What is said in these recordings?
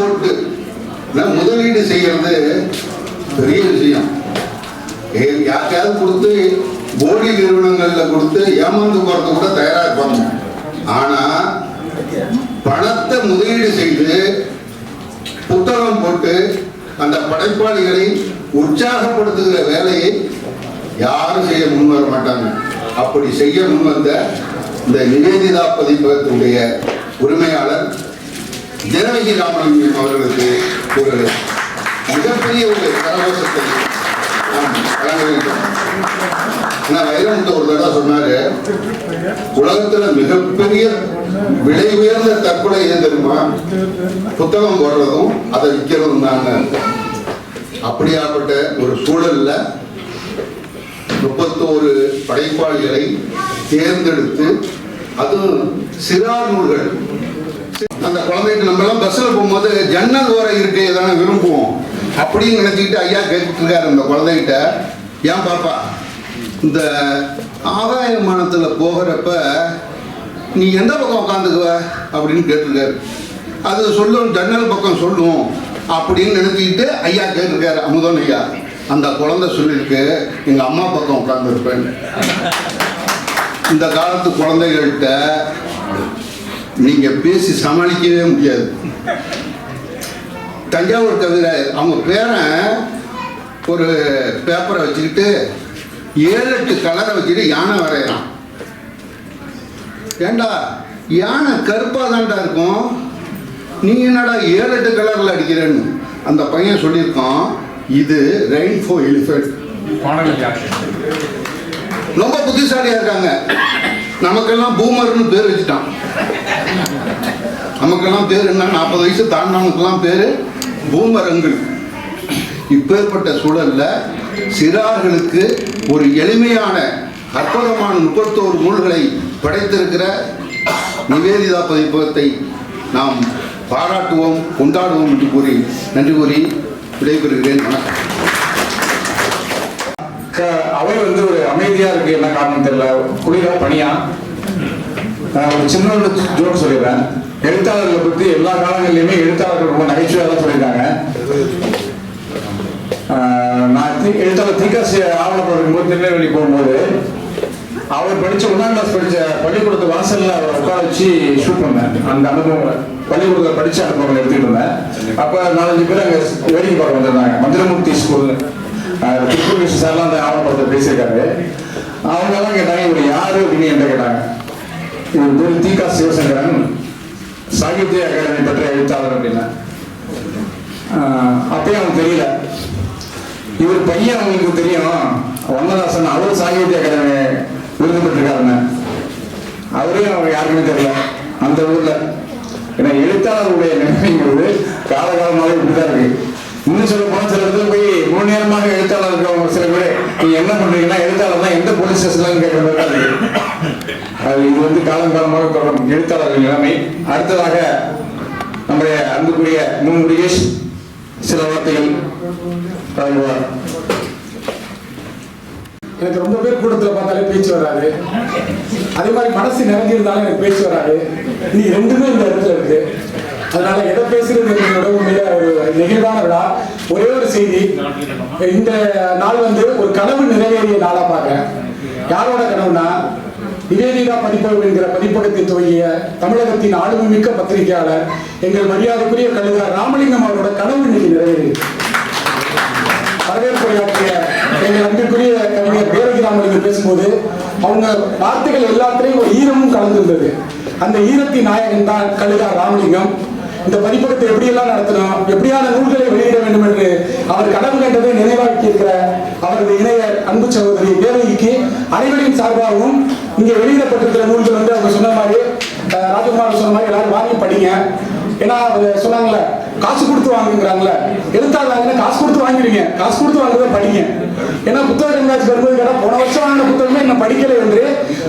போட்டு நான் முதலீடு செய்யறது பெரிய விஷயம். யாருக்காவது கொடுத்து போடி நிறுவனங்களில் கொடுத்து ஏமாந்து போறது கூட தயாரா இருப்பாங்க. ஆனா பணத்தை முதலீடு செய்து புத்தகம் போட்டு அந்த படைப்பாளிகளை உற்சாகப்படுத்துகிற வேலையை யாரும் செய்ய முன் வர மாட்டாங்க. அப்படி செய்ய முன்வந்த இந்த நிவேதிதா பதிப்பகத்துடைய உரிமையாளர் தினவகி ராமலிங்கம் அவர்களுக்கு ஒரு மிகப்பெரிய ஒரு கரகோஷத்தை நாம் வழங்க வேண்டும் ஒரு தடவை சொன்னாரு உலகத்துல மிகப்பெரிய விலை உயர்ந்த தற்கொலை எது தெரியுமா? புத்தகம் போடுறதும் அதை விற்கிறதும் தாங்க அப்படியாப்பட்ட ஒரு சூழல்ல முப்பத்தோரு படைப்பாளிகளை தேர்ந்தெடுத்து அதுவும் சிறார் நூல்கள் அந்த குழந்தைக்கு நம்மளாம் பஸ்ஸில் போகும்போது ஜன்னல் ஓரம் இருக்கு எதனா விரும்புவோம். அப்படின்னு நினச்சிக்கிட்டு ஐயா கேட்டுருக்காரு அந்த குழந்தைகிட்ட. ஏன் பாப்பா இந்த ஆதாயமானத்தில் போகிறப்ப நீ எந்த பக்கம் உட்காந்துக்குவ அப்படின்னு கேட்டிருக்காரு அது சொல்லும் ஜன்னல் பக்கம் சொல்லும் அப்படின்னு நினைச்சிக்கிட்டு ஐயா கேட்டிருக்காரு அமுதன் ஐயா அந்த குழந்தை சொல்லியிருக்கு எங்கள் அம்மா பக்கம் உட்காந்துருப்பேன் இந்த காலத்து குழந்தைகள்கிட்ட நீங்க பேசி சமாளிக்கவே முடியாது. தஞ்சாவூர் கவிதை அவங்க பேரன் ஒரு பேப்பரை வச்சுக்கிட்டு ஏழு எட்டு கலரை வச்சுட்டு யானை வரைகிறான் ஏண்டா யானை கருப்பாக தான்டா இருக்கும். நீ என்னடா ஏழு எட்டு கலரில் அடிக்கிறேன்னு அந்த பையன் சொல்லியிருக்கான். இது ரெயின்ஃபோ எலிஃபென்ட் ரொம்ப புத்திசாலியா இருக்காங்க. நமக்கெல்லாம் பூமர்னு பேர் வச்சுட்டான். நமக்கெல்லாம் பேர் என்ன? நாற்பது வயசு தாண்டினவனுக்கெல்லாம் பேர் பூமரங்கள் இப்பேற்பட்ட சூழல்ல சிறார்களுக்கு ஒரு எளிமையான அற்புதமான முப்பத்தோரு நூல்களை படைத்திருக்கிற நிவேதிதா பதிப்பகத்தை நாம் பாராட்டுவோம் கொண்டாடுவோம் என்று கூறி நன்றி கூறி விடைபெறுகிறேன். வணக்கம். அவை வந்து அமைதியாக அமைதியா இருக்கு என்ன காரணம் தெரியல. குளிரா பனியா நான் ஒரு சின்ன ஒரு ஜோக் சொல்லிடுறேன். எழுத்தாளர்களை பத்தி எல்லா காலங்கள்லயுமே எழுத்தாளர்கள் ரொம்ப நகைச்சுவையா தான் சொல்லியிருக்காங்க நான் எழுத்தாளர் திகாசி ஆவணப்படம் போது திருநெல்வேலி போகும்போது அவர் படிச்ச ஒன்றாம் கிளாஸ் படிச்ச பள்ளிக்கூடத்து வாசல்ல அவரை உட்கார வச்சு ஷூட் பண்ணேன். அந்த அனுபவம் பள்ளிக்கூடத்தில் படிச்ச அனுபவங்களை எடுத்துட்டு இருந்தேன். அப்ப நாலஞ்சு பேர் அங்க வேடிக்கை பார்க்க வந்திருந்தாங்க. மந்திரமூர்த்தி ஸ்கூல் திருப்பூர் கிருஷ்ண சார்லாம் அந்த ஆவணப்படத்தில் பேசியிருக்காரு. அவங்க எல்லாம் கேட்டாங்க இவர் யாரு அப்படின்னு என்ன கேட்டாங்க. இவர் பேர் தீகா சிவசங்கரன் சாகித்ய அகாடமி பெற்ற எழுத்தாளர் அப்படின்னா. ஆஹ் அப்பயும் அவனுக்கு தெரியல. இவர் பையன் அவங்களுக்கு தெரியும். வண்ணதாசன் அவரும் சாகித்ய அகாடமி விருது பெற்றிருக்காருன்னு. அவரையும் அவங்க யாருக்குமே தெரியல. அந்த ஊர்ல. ஏன்னா எழுத்தாளருடைய நிலைமைங்கிறது காலகாலமாக இப்படிதான் இருக்கு. இன்னும் சொல்ல போனா சில இடத்துல போய் மூணு நேரமாக எழுத்தாளர் இருக்கவங்க சில பேர் நீங்க என்ன பண்றீங்கன்னா எழுத்தாளர் தான் எந்த போலீஸ் ஸ்டேஷன்லாம் கேட்க மாதிரி அது. இது வந்து காலம் காலமாக தொடரும் எழுத்தாளர்கள் நிலைமை. அடுத்ததாக நம்முடைய அன்புக்குரிய மு. முருகேஷ் சில வார்த்தைகள் வழங்குவார் எனக்கு ரொம்ப பேர் கூட்டத்தில் பார்த்தாலே பேச்சு வராது. அதே மாதிரி மனசு நிறைஞ்சிருந்தாலும் எனக்கு பேச்சு வராது. நீ ரெண்டுமே இந்த இடத்துல இருக்கு. அதனால எதை பேசுறது உண்மையில ஒரு நெகிழ்வான விழா. ஒரே ஒரு செய்தி. இந்த நாள் வந்து ஒரு கனவு நிறைவேறிய நாளா பாக்குறேன் யாரோட கனவுனா நிவேதிதா பதிப்பகம் என்கிற பதிப்பகத்தை துவங்கிய தமிழகத்தின் ஆளுமை மிக்க பத்திரிகையாளர் எங்கள் மரியாதைக்குரிய கழுதார் ராமலிங்கம் அவரோட கனவு இன்னைக்கு நிறைவேறியிருக்கு வரவேற்புரையாற்றிய எங்கள் அன்பிற்குரிய கவிஞர் தேவகி ராமலிங்கம் பேசும்போது அவங்க வார்த்தைகள் எல்லாத்திலையும் ஒரு ஈரமும் கலந்திருந்தது. அந்த ஈரத்தின் நாயகன் தான் கழுதார் ராமலிங்கம். இந்த பதிப்பகத்தை எப்படியெல்லாம் நடத்தணும்? எப்படியான நூல்களை வெளியிட வேண்டும் என்று அவர் கனவு கண்டதை நினைவாக்கி இருக்கிற அவரது இணைய அன்பு சகோதரி தேவகிக்கு அனைவரின் சார்பாகவும் இங்கே வெளியிடப்பட்டிருக்கிற நூல்கள் வந்து அவங்க சொன்ன மாதிரி ராஜகுமார் சொன்ன மாதிரி எல்லாரும் வாங்கி படிங்க. ஏன்னா அவங்க சொன்னாங்கல்ல காசு கொடுத்து வாங்குங்கிறாங்கல்ல எழுத்தாளர் வாங்கினா காசு கொடுத்து வாங்கிடுங்க காசு கொடுத்து வாங்குறத படிங்க. ஏன்னா புத்தக கண்காட்சி வரும்போது கேட்டா போன வருஷம் வாங்கின புத்தகமே இன்னும் படிக்கலை என்று.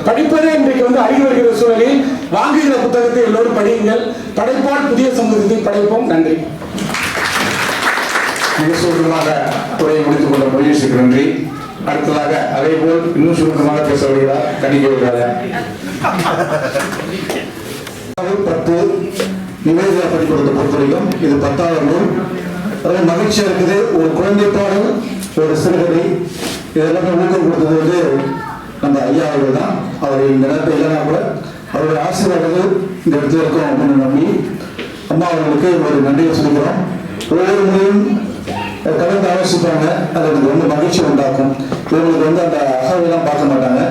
படிப்பதே இன்றைக்கு வந்து அறிவு வருகிற சூழலில் வாங்குகிற புத்தகத்தை எல்லோரும் படியுங்கள். படைப்பால் புதிய சமூகத்தை படைப்போம். நன்றி. மிக சுருக்கமாக உரையை முடித்துக் கொண்ட முயற்சிக்கு நன்றி. அடுத்ததாக அதே போல் இன்னும் சுருக்கமாக பேச வருகிறார் கணிக்க வருகிறார் பத்து நிவேதிதா பள்ளிக்கூடத்தை பொறுத்தவரைக்கும் இது பத்தாவது நூல் அதாவது மகிழ்ச்சியா இருக்குது. ஒரு குழந்தை பாடல் ஒரு சிறுகதை. இதெல்லாமே ஊக்கம் கொடுத்தது வந்து நம்ம ஐயா அவர்கள் தான். அவர் இந்த நேரத்தில் இல்லைனா கூட அவருடைய ஆசீர்வாதங்கள் இந்த இடத்துல இருக்கும் அப்படின்னு நம்பி அம்மா அவர்களுக்கு ஒரு நன்றியை சொல்லிக்கிறோம். ஒவ்வொரு முறையும் கலந்து ஆலோசிப்பாங்க. அது எனக்கு ரொம்ப மகிழ்ச்சி உண்டாக்கும். இவங்களுக்கு வந்து அந்த அகவையெல்லாம் பார்க்க மாட்டாங்க.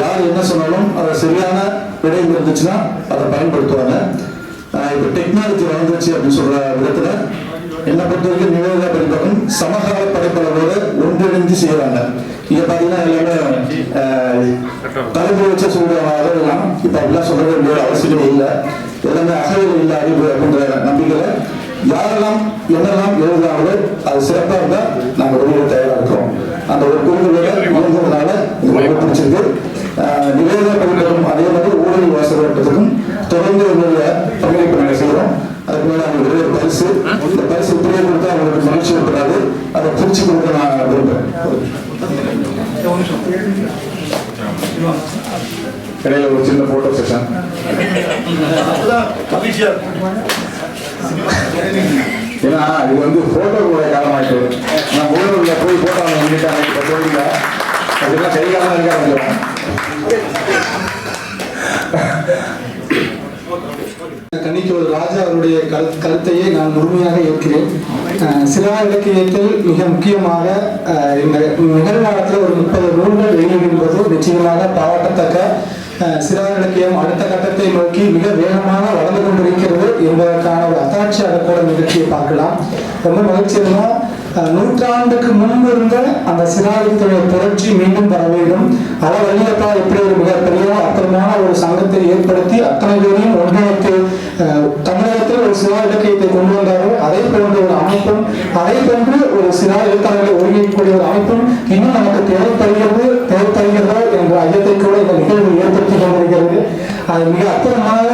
யார் என்ன சொன்னாலும் அதை சரியான விடை இருந்துச்சுன்னா அதை பயன்படுத்துவாங்க. இப்ப டெக்னாலஜி வளர்ந்துச்சு அப்படின்னு சொல்ற விதத்துல என்ன பொறுத்த வரைக்கும் நிவேதா பரிபாகம் சமகால படைப்பாளரோட ஒன்றிணைந்து செய்யறாங்க இங்க பாத்தீங்கன்னா எல்லாமே தலைப்பு வச்ச சொல்றாங்க அதெல்லாம் இப்ப அப்படிலாம் சொல்ல வேண்டிய அவசியமே இல்லை. எல்லாமே அகவையில் இல்லை அறிவு அப்படின்ற நம்பிக்கையில யாரெல்லாம் என்னெல்லாம் எழுதுறாங்களோ அது சிறப்பா இருந்தா நாங்க வெளியிட தயாரா இருக்கிறோம் அந்த ஒரு குறிப்பிட்ட இயங்குறதுனால இது ரொம்ப பிடிச்சிருக்கு. ஆஹ் நிவேதா பகுதிகளும் அதே மாதிரி ஊழல் வாசகத்துக்கும் தொடர்ந்து ஒரே ஒரு பரிசு. இந்த பரிசு இப்படியே கொடுத்தா அவங்களுக்கு மகிழ்ச்சி ஏற்படாது. அதை பிரிச்சு கொடுக்க நான் விரும்புறேன். இடையில ஒரு சின்ன போட்டோ செஷன் ஏன்னா இது வந்து போட்டோ கூட காலமாயிட்டு நான் ஊழல்ல போய் போட்டோ பண்ணிட்டாங்க இப்போ கோவிலில் அதெல்லாம் கை காலம் இருக்க கொஞ்சம் கணிக்கோள் ராஜா அவருடைய கருத்தையே நான் முழுமையாக ஏற்கிறேன். அஹ், சிலா இலக்கியத்தில் மிக முக்கியமாக அஹ், இந்த நிகழ்காலத்தில் ஒரு முப்பது நூல்கள் வெளியிடும்போது நிச்சயமாக பாராட்டத்தக்க அஹ், சிலா இலக்கியம் அடுத்த கட்டத்தை நோக்கி மிக வேகமாக வளர்ந்து கொண்டிருக்கிறது என்பதற்கான ஒரு அத்தாட்சியாக கூட நிகழ்ச்சியை பார்க்கலாம். ரொம்ப மகிழ்ச்சி நூற்றாண்டுக்கு முன்பு இருந்த அந்த சிறாரித்துறை புரட்சி மீண்டும் வர வேண்டும். அத வழியப்பா எப்படி ஒரு மிகப்பெரிய அற்புதமான ஒரு சங்கத்தை ஏற்படுத்தி அத்தனை பேரையும் ஒன்றிணைத்து தமிழகத்தில் ஒரு சிலா இலக்கியத்தை கொண்டு வந்தார்கள் அதை போன்ற ஒரு அமைப்பும் அதை போன்று ஒரு சிலா எழுத்தாளர்களை ஒருங்கிணைக்கக்கூடிய ஒரு அமைப்பும் இன்னும் நமக்கு தேவைப்படுகிறது தேவைப்படுகிறதோ என்ற ஐயத்தை கூட இந்த நிகழ்வு ஏற்படுத்தி கொண்டிருக்கிறது. அது மிக அற்புதமாக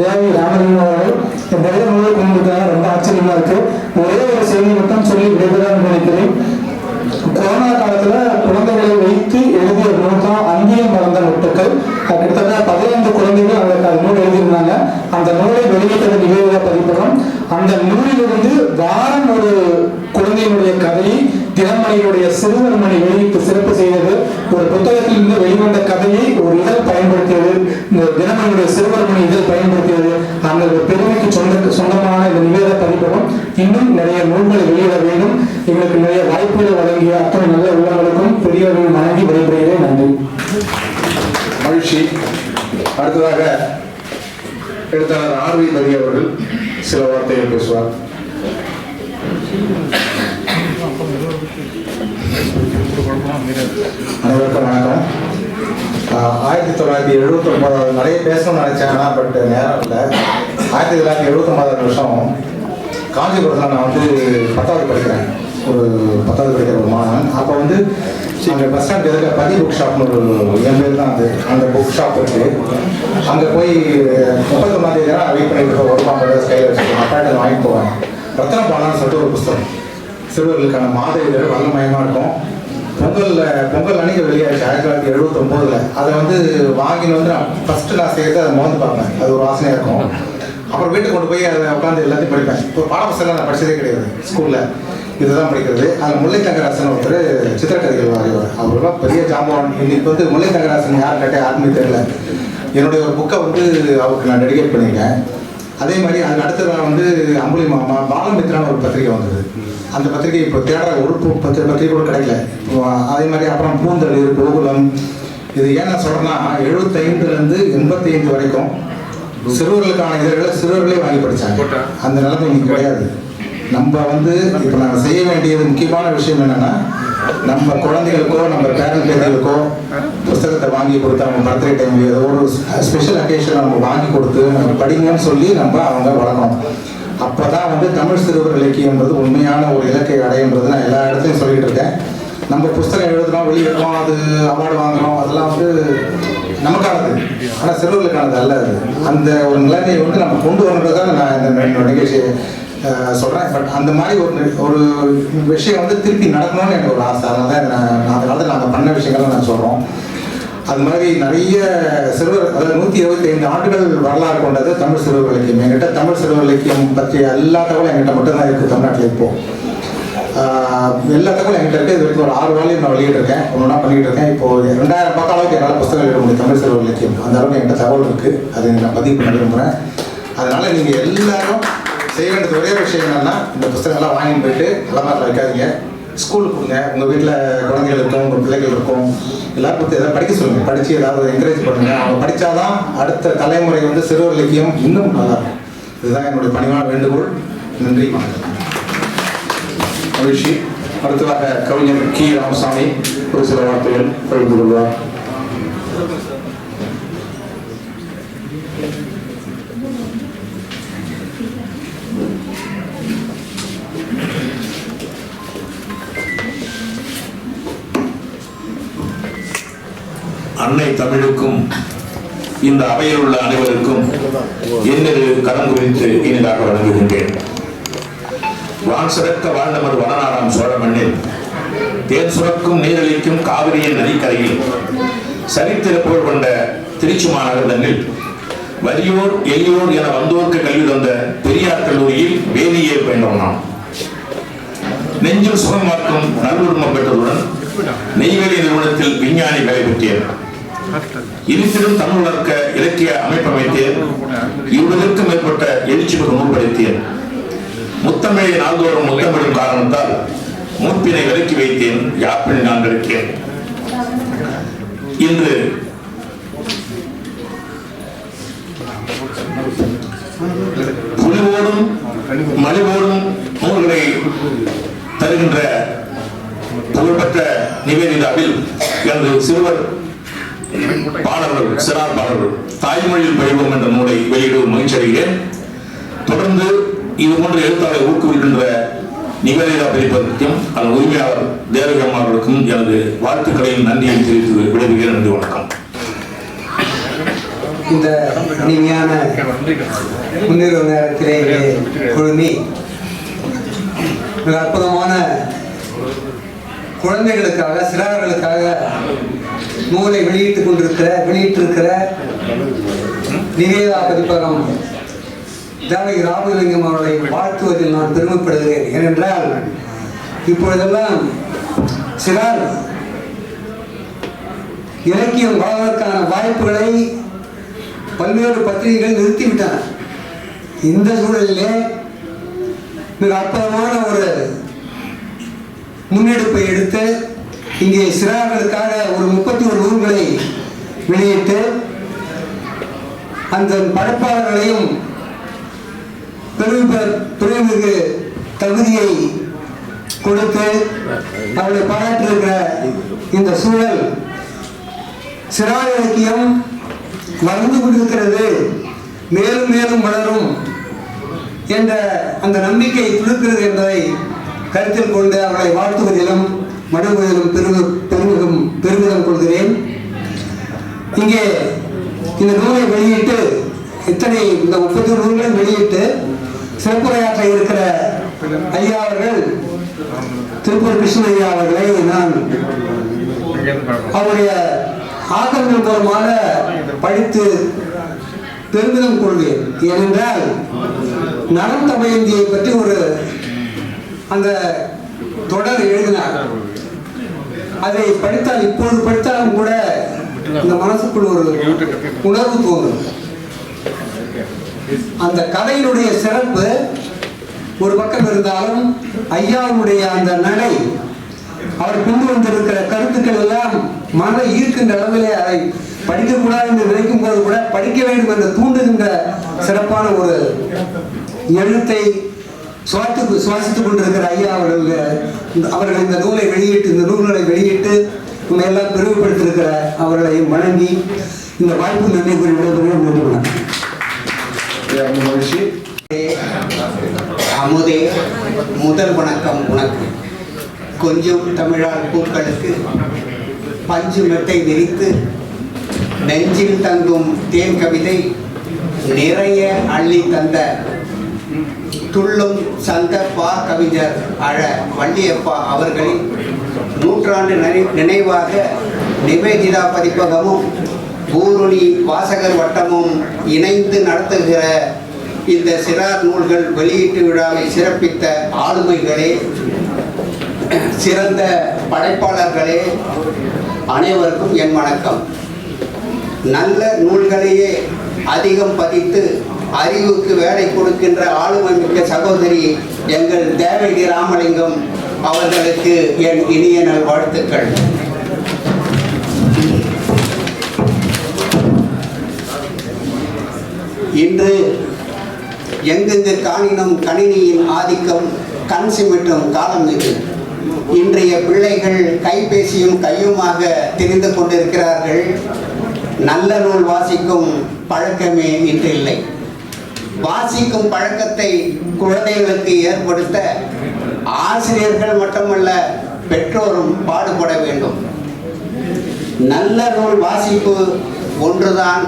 தேவி ராமலிங்கம் அவர்கள். நிறைய நூலை கொண்டு ரொம்ப ஆச்சரியமா இருக்கு. ஒரே ஒரு செய்தி மட்டும் சொல்லி நினைக்கிறேன். கொரோனா காலத்துல குழந்தைகளை வைத்து எழுதிய நூல் தான் அங்கேயும் மறந்த முட்டுக்கள் கிட்டத்தட்ட பதினைந்து குழந்தைகள் அந்த அந்த நூல் எழுதியிருந்தாங்க. அந்த நூலை வெளியிட்டது நிவேதிதா பதிப்பகம். அந்த நூலிலிருந்து வாரம் ஒரு குழந்தையினுடைய கதையை தினமணியுடைய சிறுவர்மணி வெளியிட்டு சிறப்பு செய்தது. ஒரு புத்தகத்தில் இருந்து வெளிவந்த கதையை ஒரு இதழ் பயன்படுத்தியது. இந்த தினமணியுடைய சிறுவர்மணி இதழ் பயன்படுத்தியது. அந்த பெருமைக்கு சொந்த சொந்தமான இந்த நிவேத பதிப்பகம் இன்னும் நிறைய நூல்களை வெளியிட வேண்டும். எங்களுக்கு நிறைய வாய்ப்புகளை வழங்கிய அத்தனை நல்ல உள்ளங்களுக்கும் பெரியவர்கள் வணங்கி விடைபெறுகிறேன். நன்றி. மகிழ்ச்சி. அடுத்ததாக எழுத்தாளர் ஆர்வி பதி அவர்கள் சில வார்த்தைகள் பேசுவார். அனைவருக்கும் வணக்கம். ஆயிரத்தி தொள்ளாயிரத்தி எழுபத்தி ஒன்பதாவது நிறைய பேசணும்னு நினைச்சேன் ஆனால் பட் நேரம் இல்லை. ஆயிரத்தி தொள்ளாயிரத்தி எழுபத்தி ஒன்பதாவது வருஷம் காஞ்சிபுரத்தில் நான் வந்து பத்தாவது படிக்கிறேன். ஒரு பத்தாவது படிக்கிற ஒரு மாணவன். அப்போ வந்து அங்கே பஸ் ஸ்டாண்ட் இருக்க பதி புக் ஷாப்னு ஒரு என் பேர் தான் அது. அந்த புக் ஷாப் இருக்கு. அங்கே போய் முப்பத்தொன்னாம் தேதி நான் வெயிட் பண்ணிட்டு இருப்பேன் ஒரு மாதம் கையில் வச்சுருக்கோம் அப்பாட்ட வாங்கிட்டு போவேன். ரத்தன பாலான்னு சொல்லிட்டு ஒரு புஸ்தகம். சிறுவர்களுக்கான மாத இதழ் வல்லமயமாக இருக்கும். பொங்கலில் பொங்கல் அன்னைக்கு வெளியாச்சு ஆயிரத்தி தொள்ளாயிரத்தி எழுபத்தொம்போதில் அதை வந்து வாங்கின்னு வந்து நான் ஃபஸ்ட்டு நான் சேர்த்து அதை மோந்து பார்ப்பேன். அது ஒரு வாசனையாக இருக்கும். அப்புறம் வீட்டுக்கு கொண்டு போய் அதை உட்காந்து எல்லாத்தையும் படிப்பேன். இப்போ பாடப்புஸ்தகம் நான் படிச்சதே கிடையாது. ஸ்கூலில் இதுதான் படிக்கிறது. அதில் முல்லை தங்கராசன் ஒருத்தர் சித்திரக்கதைகள் வாரியவர் அவரெல்லாம் பெரிய ஜாமான் இன்னைக்கு வந்து முல்லை தங்கராசன் யார் கேட்டே யாருக்குமே தெரியல. என்னுடைய ஒரு புக்கை வந்து அவருக்கு நான் டெடிகேட் பண்ணியிருக்கேன். அதே மாதிரி அதுக்கு அடுத்ததாக வந்து அம்புலி மாமா பாலமித்ரான்னு ஒரு பத்திரிக்கை வந்தது. அந்த பத்திரிக்கை இப்போ தேடுற ஒரு பு- பத்திரிக்கை பத்திரிக்கை கூட கிடைக்கல. அதே மாதிரி அப்புறம் பூந்தளிர் கோகுலம் இது ஏன் நான் சொல்கிறேன்னா எழுபத்தைந்துலேருந்து எண்பத்தைந்து வரைக்கும் சிறுவர்களுக்கான இதழ்களை சிறுவர்களே வாங்கி படித்தாங்க அந்த நிலைமை இன்னைக்கு கிடையாது. நம்ம வந்து இப்போ நாங்கள் செய்ய வேண்டியது முக்கியமான விஷயம் என்னன்னா நம்ம குழந்தைகளுக்கோ நம்ம பேரண்ட் பேர்களுக்கோ புஸ்தகத்தை வாங்கி கொடுத்து அவங்க பர்த்டே டைம் ஏதோ ஒரு ஸ்பெஷல் அக்கேஷன் நம்ம வாங்கி கொடுத்து நம்ம படிங்கன்னு சொல்லி நம்ம அவங்க வளர்க்கணும். அப்பதான் வந்து தமிழ் சிறுவர் இலக்கியம்ன்றது உண்மையான ஒரு இலக்கை அடையுன்றது நான் எல்லா இடத்துலையும் சொல்லிட்டு இருக்கேன். நம்ம புஸ்தகம் எழுதுறோம் வெளியிடுறோம் அது அவார்டு வாங்குறோம் அதெல்லாம் வந்து நமக்கானது ஆனால் சிறுவர்களுக்கானது அல்ல அது. அந்த ஒரு நிலைமையை வந்து நம்ம கொண்டு வரணுன்றதான் நான் இந்த என்னோட நிகழ்ச்சியை சொல்கிறேன் பட் அந்த மாதிரி ஒரு ஒரு விஷயம் வந்து திருப்பி நடக்கணும்னு எனக்கு ஒரு ஆசை. அதனால தான் நான் அந்த காலத்தில் நான் பண்ண விஷயங்களை நான் சொல்கிறோம் அது மாதிரி நிறைய சிறுவர் அதாவது நூற்றி இருபத்தைந்து ஆண்டுகள் வரலாறு கொண்டது தமிழ் சிறுவர் இலக்கியம் என்கிட்ட தமிழ் சிறுவர் இலக்கியம் பற்றிய எல்லா தகவலும் என்கிட்ட மட்டும்தான் இருக்குது தமிழ்நாட்டில் இப்போது எல்லா தகவலும் என்கிட்ட இருக்குது இது வரைக்கும் ஒரு ஆறு வேலையும் நான் வெளியிட்டிருக்கேன். ஒன்றா பண்ணிட்டு இருக்கேன். இப்போ ரெண்டாயிரம் பக்கம் அளவுக்கு என்னால் புத்தகம் எழுத முடியும். தமிழ் சிறுவர் இலக்கியம். அந்த அளவுக்கு என்கிட்ட தகவல் இருக்குது அது நான் பதிவு பண்ண விரும்புகிறேன் அதனால நீங்கள் எல்லாரும் செய்ய வேண்டியது ஒரே விஷயம் என்னன்னா இந்த புத்தகங்கள்லாம் வாங்கிட்டு போயிட்டு அலமாரில் வைக்காதீங்க. ஸ்கூலுக்கு கொடுங்க. உங்கள் வீட்டில் குழந்தைகள் இருக்கும் உங்கள் பிள்ளைகள் இருக்கும். எல்லாரும் பற்றி எதாவது படிக்க சொல்லுங்கள் படித்து ஏதாவது என்கரேஜ் பண்ணுங்கள் அவங்க படித்தாதான் அடுத்த தலைமுறை வந்து சிறுவர் இலக்கியம் இன்னும் நல்லா இருக்கும். இதுதான் என்னுடைய பணிவான வேண்டுகோள். நன்றி வணக்கம். மகிழ்ச்சி. அடுத்ததாக கவிஞர் கி. ராமசாமி ஒரு சில வார்த்தைகள் பகிர்ந்து கொள்வார். அன்னை தமிழுக்கும் இந்த அவையில் உள்ள அனைவருக்கும் என்னது கரம் குறித்து இனிதாக வழங்குகின்றேன். வான் சிறக்க வாழ்ந்தமது வடநாடாம் சோழ மண்ணில். தேன் சுரக்கும் நீரழிக்கும் காவிரியின் நதிக்கரையில். சரித்திர புகழ் கொண்ட திருச்சி மாநகர் தன்னில் வலியோர் எளியோர் என வந்தோர்க்கு கல்வி தந்த பெரியார் கல்லூரியில் வேதியியல் பயின்றவனாம். நெஞ்சில் நெஞ்சில் சுகமாக்கும் நல்லுரிமம் பெற்றதுடன் நெய்வேலி நிறுவனத்தில் விஞ்ஞானி வேலை பெற்றேன். இருப்பினும் தமிழ் வளர்க்க இலக்கிய அமைப்பமைத்தேன். இருபதற்கும் மேற்பட்ட எழுச்சிமிகு நூல் படைத்தேன் முத்தமிழை நாள்தோறும் முத்தமிழும் காரணத்தால் மூப்பினை விலக்கி வைத்தேன் யாப்பினை நான் கிடைத்தேன் இன்று புலிவோடும் மலிவோடும் நூல்களை தருகின்ற புகழ்பெற்ற நிவேதிதாவில் எனது சிறுவர் பாடல்கள் சிறார் பாடல்கள் தாய்மொழியில் பயிர்வோம் என்ற நூலை வெளியிடும் மகிழ்ச்சி அடைகிறேன் இது போன்ற எழுத்தாளரை ஊக்குவிக்கின்ற நிவேதிதா பதிப்பதற்கும் அதன் உரிமையாளர் தேவகம் அவர்களுக்கும் எனது வாழ்த்துக்களையும் நன்றியை தெரிவித்து விடைபெறுகிறேன். நன்றி வணக்கம். இந்த இனிமையான முன்னிரவு நேரத்திலே குழுமி. மிக அற்புதமான குழந்தைகளுக்காக சிறார்களுக்காக நூலை வெளியிட்டுக் கொண்டிருக்கிற வெளியிட்டிருக்கிற நிவேதா பதிப்பகம் தேவகி ராமலிங்கம் அவர்களை வாழ்த்துவதில் நான் பெருமைப்படுகிறேன். ஏனென்றால் இப்பொழுதெல்லாம் சிறார் இலக்கியம் வாழ்வதற்கான வாய்ப்புகளை பல்வேறு பத்திரிகைகள் நிறுத்திவிட்டன இந்த சூழலிலே மிக அற்புதமான ஒரு முன்னெடுப்பை எடுத்து இங்கே சிறார்களுக்காக ஒரு முப்பத்தி ஒரு நூல்களை வெளியிட்டு அந்த படைப்பாளர்களையும் பெருமை பெருமிகு தகுதியை கொடுத்து அவர்களை பாராட்டியிருக்கிற இந்த சூழல் சிறார் இலக்கியம் வளர்ந்து கொண்டிருக்கிறது. மேலும் மேலும் வளரும் என்ற அந்த நம்பிக்கை துடுக்கிறது என்பதை கருத்தில் கொண்டு அவர்களை வாழ்த்துவதிலும் வணங்குவதிலும் பெருமி பெருமிகம் பெருமிதம் கொள்கிறேன். இங்கே இந்த நூலை வெளியிட்டு இத்தனை இந்த முப்பத்தி நூல்களை வெளியிட்டு சிறப்புரையாற்ற இருக்கிற ஐயா அவர்கள் திருப்பூர் கிருஷ்ண ஐயா அவர்களை நான் அவருடைய ஆக்கங்கள் மூலமாக படித்து பெருமிதம் கொள்வேன் ஏனென்றால் நலம் தமயந்தியை பற்றி ஒரு அந்த தொடர் எழுதினார். அதை படித்தால் இப்பொழுது படித்தாலும் கூட இந்த மனசுக்குள் ஒரு உணர்வு தோன்றும். அந்த கதையினுடைய சிறப்பு ஒரு பக்கம் இருந்தாலும் ஐயாவுடைய அந்த நடை அவர் கொண்டு வந்திருக்கிற கருத்துக்கள் எல்லாம் மன ஈர்க்கின்ற அளவிலே அதை படிக்கக்கூடாது என்று நினைக்கும் போது கூட படிக்க வேண்டும் என்று தூண்டுகின்ற சிறப்பான ஒரு எழுத்தை சுவாத்து சுவாசித்துக் கொண்டிருக்கிற ஐயா அவர்கள் அவர்கள் இந்த நூலை வெளியிட்டு இந்த நூல்களை வெளியிட்டு உண்மை எல்லாம் பெருமைப்படுத்தியிருக்கிற அவர்களையும் வணங்கி இந்த வாய்ப்பு நன்றி கூறி விடைபெறுகிறேன். நன்றி மகிழ்ச்சி அமுதே முதல் வணக்கம் உனக்கு கொஞ்சம் தமிழால் பூக்களுக்கு பஞ்சு மெத்தை விரித்து நெஞ்சில் தங்கும் தேன் கவிதை நிறைய அள்ளி தந்த துள்ளும் சந்த பா கவிஞர் அழ வள்ளியப்பா அவர்களின் நூற்றாண்டு நினை- நினைவாக நிவேதிதா பதிப்பகமும் பூருணி வாசகர் வட்டமும் இணைந்து நடத்துகிற இந்த சிறார் நூல்கள் வெளியீட்டு விழாவை சிறப்பித்த ஆளுமைகளே சிறந்த படைப்பாளர்களே அனைவருக்கும் என் வணக்கம். நல்ல நூல்களையே அதிகம் பதித்து அறிவுக்கு வேலை கொடுக்கின்ற ஆளுமை மிக்க சகோதரி எங்கள் தேவகி ராமலிங்கம் அவர்களுக்கு என் இனிய நல்வாழ்த்துக்கள். இன்று எங்கெங்கு காணினும் கணினியின் ஆதிக்கம் கண் சிமிட்டும் காலம் இது. இன்றைய பிள்ளைகள் கைபேசியும் கையுமாக தெரிந்து கொண்டிருக்கிறார்கள். நல்ல நூல் வாசிக்கும் பழக்கமே இன்று இல்லை. வாசிக்கும் பழக்கத்தை குழந்தைகளுக்கு ஏற்படுத்த ஆசிரியர்கள் மட்டுமல்ல பெற்றோரும் பாடுபட வேண்டும். நல்ல நூல் வாசிப்பு ஒன்றுதான்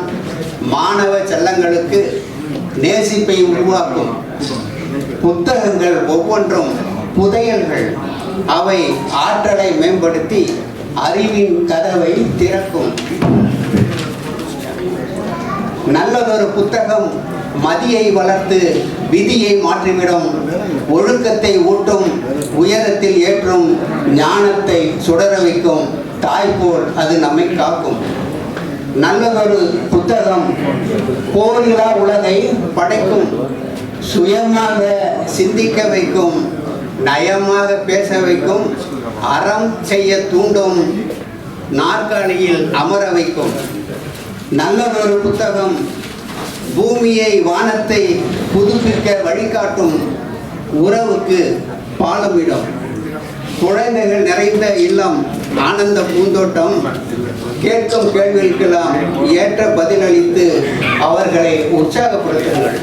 மாணவ செல்லங்களுக்கு நேசிப்பை உருவாக்கும் புத்தகங்கள் ஒவ்வொன்றும் புதையல்கள். அவை ஆற்றலை மேம்படுத்தி அறிவின் கதவை திறக்கும். நல்லதொரு புத்தகம் மதியை வளர்த்து விதியை மாற்றிவிடும். ஒழுக்கத்தை ஊட்டும் உயரத்தில் ஏற்றும் ஞானத்தை சுடர வைக்கும் தாய் போல் அது நம்மை காக்கும். நல்லதொரு புத்தகம். போரிலா உலகை படைக்கும். சுயமாக சிந்திக்க வைக்கும். நயமாக பேச வைக்கும். அறம் செய்ய தூண்டும். நாற்காலியில் அமர வைக்கும். நல்லதொரு புத்தகம். பூமியை வானத்தை புதுப்பிக்க வழிகாட்டும். உறவுக்கு பாலமிடும். குழந்தைகள் நிறைந்த இல்லம். ஆனந்த பூந்தோட்டம் கேட்கும் கேள்விகளுக்கெல்லாம் ஏற்ற பதிலளித்து அவர்களை உற்சாகப்படுத்துங்கள்.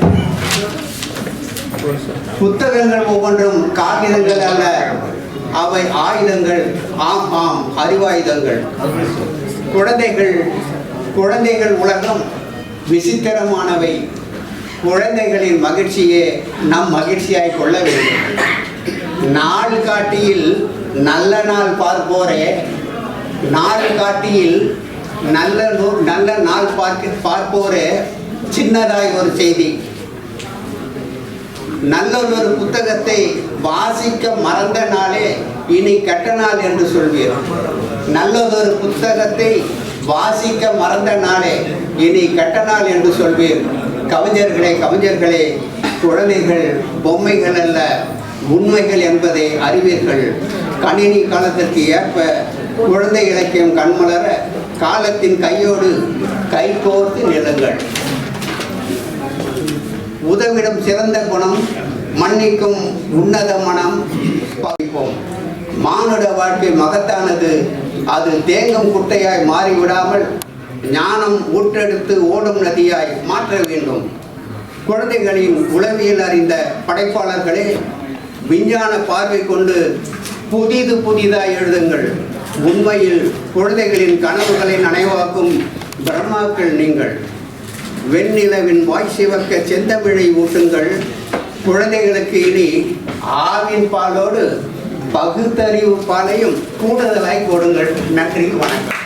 புத்தகங்கள் ஒவ்வொன்றும் காகிதங்கள் அல்ல அவை ஆயுதங்கள். ஆம் ஆம் அறிவாயுதங்கள். குழந்தைகள் குழந்தைகள் உலகம் விசித்திரமானவை. குழந்தைகளின் மகிழ்ச்சியே நம் மகிழ்ச்சியாய் கொள்ள வேண்டும். நாள் காட்டியில் நல்ல நாள் பார்ப்போரே. நாள் காட்டியில் நல்ல நல்ல நாள் பார்க்க பார்ப்போரே. சின்னதாய் ஒரு செய்தி. நல்ல ஒரு புத்தகத்தை வாசிக்க மறந்த நாளே இனி கெட்ட நாள் என்று சொல்வீர். நல்லதொரு புத்தகத்தை வாசிக்க மறந்த நாளே இனி கெட்ட நாள் என்று சொல்வீர். கவிஞர்களே கவிஞர்களே குழந்தைகள் பொம்மைகள் அல்ல உண்மைகள் என்பதை அறிவீர்கள். கணினி காலத்திற்கு ஏற்ப குழந்தை இலக்கியம் கண்மலர காலத்தின் கையோடு கைகோர்த்து நிலங்கள் உதவிடும் சிறந்த குணம் மன்னிக்கும் உன்னத மனம் பாவிப்போம். மானுட வாழ்க்கை மகத்தானது. அது தேங்கும் குட்டையாய் மாறிவிடாமல் ஞானம் ஊற்றெடுத்து ஓடும் நதியாய் மாற்ற வேண்டும். குழந்தைகளின் உளவியல் அறிந்த படைப்பாளர்களே விஞ்ஞான பார்வை கொண்டு புதிது புதிதாய் எழுதுங்கள். உண்மையில் குழந்தைகளின் கனவுகளை நனைவாக்கும் பிரம்மாக்கள் நீங்கள். வெண்ணிலவின் வாய் சிவக்க செந்தமிழை ஊட்டுங்கள். குழந்தைகளுக்கு இனி ஆவின் பாலோடு பகுத்தறிவு பாலையும் கூடுதலாய் கொடுங்கள் நன்றி வணக்கம்.